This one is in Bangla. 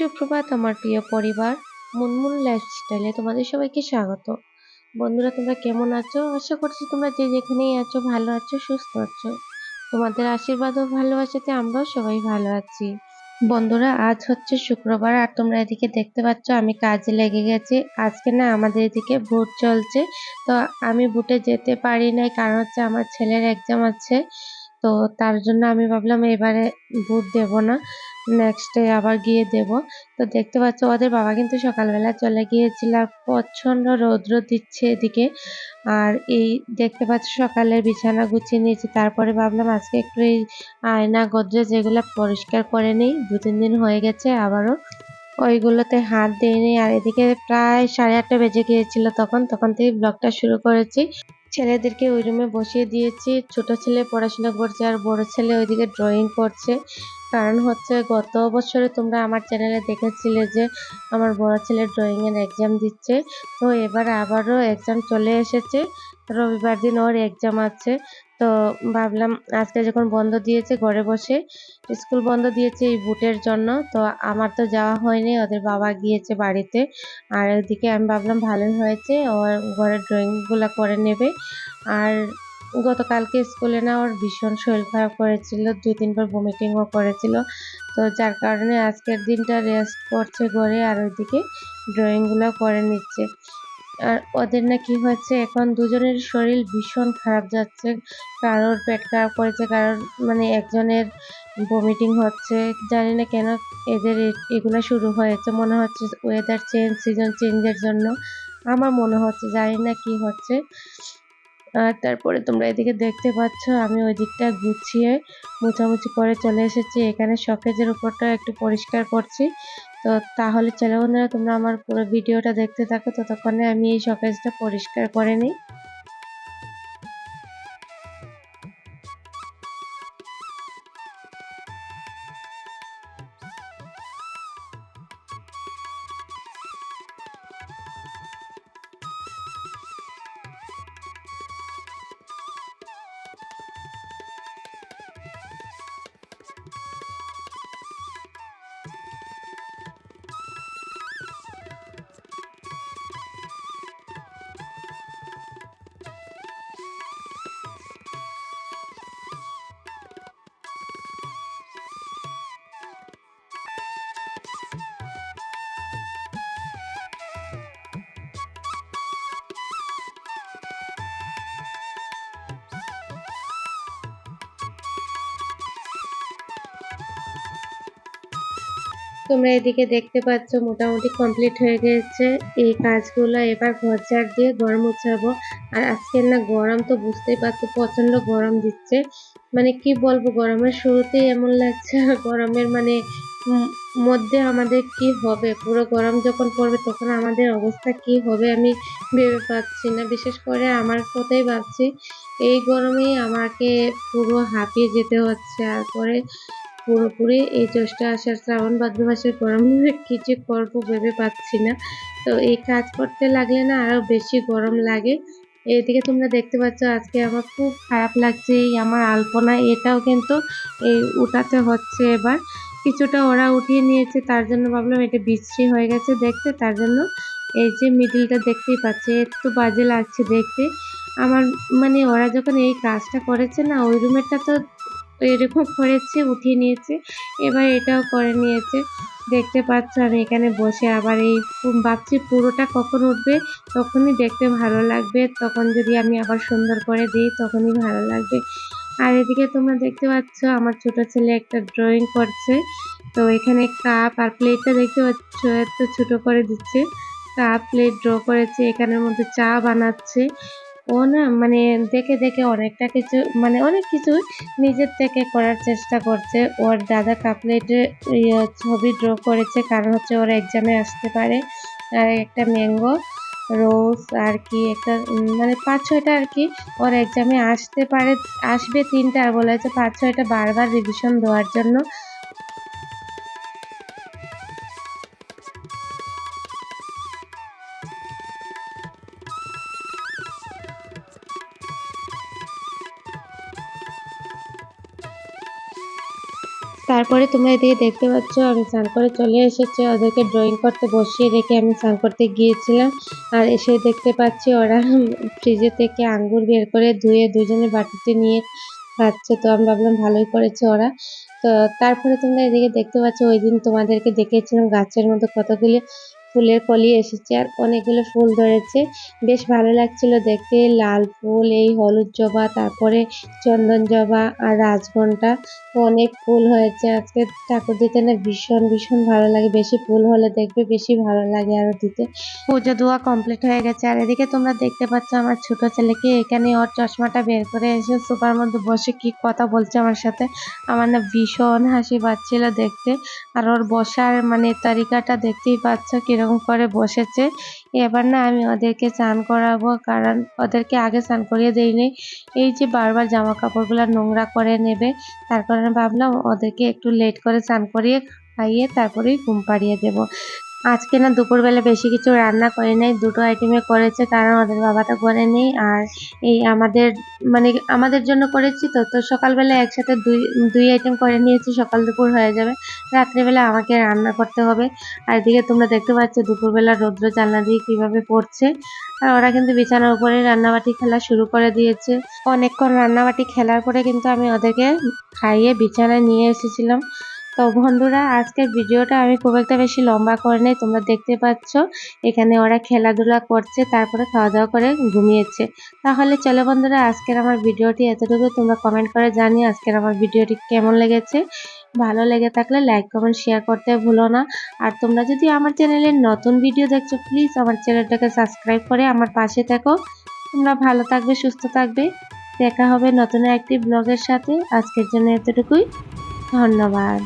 সুপ্রভাত আমার প্রিয় পরিবার, মুনমুন লাইফস্টাইলে তোমাদের সবাইকে স্বাগত। বন্ধুরা, তোমরা কেমন আছো? আশা করছি তোমরা যে যেখানেই আছো, ভালো আছো, সুস্থ আছো। তোমাদের আশীর্বাদ ও ভালোবাসাতে আমরাও সবাই ভালো আছি। বন্ধুরা, আজ হচ্ছে শুক্রবার, আর তোমরা এদিকে দেখতে পাচ্ছ, আমি কাজে লেগে গেছি। আজকে না আমাদের এদিকে ভোট চলছে। তো আমি ভোটে যেতে পারি নাই, কারণ হচ্ছে আমার ছেলের এক্সাম আছে। তো তার জন্য আমি ভাবলাম এবারে ভোট দেব না। নেক্সট ডে আবার গিয়ে দেব। তো দেখতে পাচ্ছ ওদের বাবা কিন্তু সকালবেলা চলে গিয়েছিল, প্রচণ্ড রৌদ্র দিচ্ছে এদিকে। আর এই দেখতে পাচ্ছ সকালের বিছানা গুছিয়ে নিয়েছি, তারপরে ভাবলাম আজকে একটু এই আয়না গদ্রেজ এগুলো পরিষ্কার করে নিই, দু তিন দিন হয়ে গেছে আবারও। ওইগুলোতে হাত দিইনি আর এদিকে প্রায় সাড়ে আটটা বেজে গিয়েছিল তখন তখন থেকে ব্লগটা শুরু করেছি। ছেলেদেরকে ওই রুমে বসিয়ে দিয়েছি, ছোট ছেলে পড়াশোনা করছে আর বড় ছেলে ওইদিকে ড্রয়িং করছে। কারণ হচ্ছে গত বছরে তোমরা আমার চ্যানেলে দেখেছিলে যে আমার বড় ছেলে ড্রয়িংয়ের এক্সাম দিচ্ছে। তো এবার আবারও এক্সাম চলে এসেছে। রবিবার দিন ওর এক্সাম আছে। তো ভাবলাম আজকে যখন বন্ধ দিয়েছে ঘরে বসে, স্কুল বন্ধ দিয়েছে এই বুটের জন্য। তো আমার তো যাওয়া হয়নি, ওদের বাবা গিয়েছে বাড়িতে। আর ওদিকে আমি ভাবলাম ভালোই হয়েছে ওর ঘরের ড্রয়িংগুলো করে নেবে। আর গতকালকে স্কুলে না ওর ভীষণ শরীর খারাপ করেছিল, দুই তিনবার ভমিটিংও করেছিল। তো যার কারণে আজকের দিনটা রেস্ট করছে ঘরে আর ওইদিকে ড্রয়িংগুলো করে নিচ্ছে। আর ওদের না কি হয়েছে, এখন দুজনের শরীর ভীষণ খারাপ যাচ্ছে। কারোর পেট খারাপ করেছে, কারোর মানে একজনের ভমিটিং হচ্ছে। জানি না কেন এদের এগুলো শুরু হয়েছে, মনে হচ্ছে ওয়েদার চেঞ্জ সিজন চেঞ্জের জন্য। আমার মনে হচ্ছে জানি না কি হচ্ছে। আর তারপরে তোমরা এদিকে দেখতে পাচ্ছ, আমি ওই দিকটা গুছিয়ে মোছামুছি করে চলে এসেছি। এখানে শখেজের উপরটা একটু পরিষ্কার করছি। তো তাহলে চলে বন্ধুরা, তোমরা আমার পুরো ভিডিওটা দেখতে থাকো। ততক্ষণে আমি এই শকেজটা পরিষ্কার করে নিই। তোমরা এদিকে দেখতে পাচ্ছ মোটামুটি কমপ্লিট হয়ে গেছে। এই কাজগুলো এবার ঘর দিয়ে ঘর মুছাবো। আর আজকের না গরম তো বুঝতেই পারছ প্রচণ্ড গরম দিচ্ছে। মানে কি বলব, গরমের শুরুতেই এমন লাগছে, আর গরমের মানে মধ্যে আমাদের কি হবে? পুরো গরম যখন পড়বে তখন আমাদের অবস্থা কি হবে আমি ভেবে পাচ্ছি না। বিশেষ করে আমার কথাই ভাবছি, এই গরমেই আমাকে পুরো হাঁপিয়ে যেতে হচ্ছে। আর পরে পুরোপুরি এই জ্যৈষ্ঠ আষাঢ় শ্রাবণ ভাদ্র মাসের গরম কিছু করব ভেবে পাচ্ছি না। তো এই কাজ করতে লাগলে না আরও বেশি গরম লাগে। এদিকে তোমরা দেখতে পাচ্ছ আজকে আমার খুব খারাপ লাগছে এই আমার আলপনা। এটাও কিন্তু এই উঠাতে হচ্ছে এবার। কিছুটা ওরা উঠিয়ে নিয়েছে, তার জন্য ভাবলাম এটা বিশ্রী হয়ে গেছে দেখতে। তার জন্য এই যে মিডিলটা দেখতেই পাচ্ছে, একটু বাজে লাগছে দেখতে। আমার মানে ওরা যখন এই কাজটা করেছে না, ওই রুমেরটা তো এরকম করেছে, উঠিয়ে নিয়েছে। এবার এটাও করে নিয়েছে। দেখতে পাচ্ছ আমি এখানে বসে। আবার এই ভাবছি পুরোটা কখন উঠবে, তখনই দেখতে ভালো লাগবে। তখন যদি আমি আবার সুন্দর করে দিই, তখনই ভালো লাগবে। আর এদিকে তোমরা দেখতে পাচ্ছ, আমার ছোট ছেলে একটা ড্রয়িং করছে। তো এখানে কাপ আর প্লেটটা দেখতে পাচ্ছ, এত ছোট করে দিচ্ছে। কাপ প্লেট ড্র করেছে। এখানের মধ্যে চা বানাচ্ছে। ও না মানে দেখে দেখে অনেকটা কিছু মানে অনেক কিছু নিজের থেকে করার চেষ্টা করছে। ওর দাদা কাপলেটে ছবি ড্র করেছে, কারণ হচ্ছে ওর এক্সামে আসতে পারে। আর একটা ম্যাঙ্গো রোজ আর কি একটা মানে পাঁচ ছয়টা আর কি ওর এক্সামে আসতে পারে, আসবে তিনটা, আর বলেছে পাঁচ ছয়টা বারবার রিভিশন দেওয়ার জন্য। তারপরে তোমরা এদিকে দেখতে পাচ্ছ, আমি স্নান করে চলে এসেছি। ওদেরকে ড্রয়িং করতে বসিয়ে রেখে আমি স্নান করতে গিয়েছিলাম। আর এসে দেখতে পাচ্ছি ওরা ফ্রিজে থেকে আঙ্গুর বের করে ধুয়ে দুজনে বাটিতে নিয়ে খাচ্ছে। তো আমি ভাবলাম ভালোই করেছে ওরা। তো তারপরে তোমরা এদিকে দেখতে পাচ্ছ, ওই দিন তোমাদেরকে দেখেছিলাম গাছের মধ্যে কতগুলি ফুলের কলি এসেছে আর অনেকগুলো ফুল ধরেছে। বেশ ভালো লাগছিল দেখতে। লাল ফুল, এই হলুদ জবা, তারপরে চন্দন জবা আর রাজঘণ্টা অনেক ফুল হয়েছে আজকে। ঠাকুর দিতে না ভীষণ ভীষণ ভালো লাগে। বেশি ফুল হলে দেখবে বেশি ভালো লাগে আরও দিতে। পুজো দোয়া কমপ্লিট হয়ে গেছে। আর এদিকে তোমরা দেখতে পাচ্ছ আমার ছোট ছেলেকে। এখানে ওর চশমাটা বের করে এসে সোফার মধ্যে বসে কি কথা বলছে আমার সাথে। আমার না ভীষণ হাসি পাচ্ছিল দেখতে। আর ওর বসার মানে তালিকাটা দেখতেই পাচ্ছ কীরকম করে বসেছে। এবার না আমি ওদেরকে স্নান করাবো, কারণ ওদেরকে আগে স্নান করিয়ে দেইনি। এই যে বারবার জামা কাপড়গুলো নোংরা করে নেবে তার কারণে ভাবলাম ওদেরকে একটু লেট করে স্নান করিয়ে খাইয়ে তারপরেই ঘুম পাড়িয়ে দেব। আজকে না দুপুরবেলা বেশি কিছু রান্না করে নাই, দুটো আইটেমে করেছে, কারণ ওদের বাবাটা করে নেই। আর এই আমাদের মানে আমাদের জন্য করেছি তো তো সকালবেলা একসাথে দুই দুই আইটেম করে নিয়েছি, সকাল দুপুর হয়ে যাবে। রাত্রিবেলা আমাকে রান্না করতে হবে। আর এদিকে তোমরা দেখতে পাচ্ছ দুপুরবেলা রৌদ্র জানলা দিয়ে কীভাবে পড়ছে। আর ওরা কিন্তু বিছানার উপরে রান্নাবাটি খেলা শুরু করে দিয়েছে। অনেকক্ষণ রান্নাবাটি খেলার পরে কিন্তু আমি ওদেরকে খাইয়ে বিছানায় নিয়ে এসেছিলাম। তো বন্ধুরা, আজকের ভিডিওটা আমি খুব একটা বেশি লম্বা করে নেই তোমরা দেখতে পাচ্ছ, এখানে ওরা খেলাধুলা করছে, তারপরে খাওয়া দাওয়া করে ঘুমিয়েছে। তাহলে চলো বন্ধুরা, আজকের আমার ভিডিওটি এতটুকু। তোমরা কমেন্ট করে জানিয়ে আজকের আমার ভিডিওটি কেমন লেগেছে। ভালো লেগে থাকলে লাইক কমেন্ট শেয়ার করতে ভুলো না। আর তোমরা যদি আমার চ্যানেলের নতুন ভিডিও দেখছ প্লিজ আমার চ্যানেলটাকে সাবস্ক্রাইব করে আমার পাশে থাকো। তোমরা ভালো থাকবে, সুস্থ থাকবে। দেখা হবে নতুন একটি ব্লগের সাথে। আজকের জন্য এতটুকুই। ধন্যবাদ।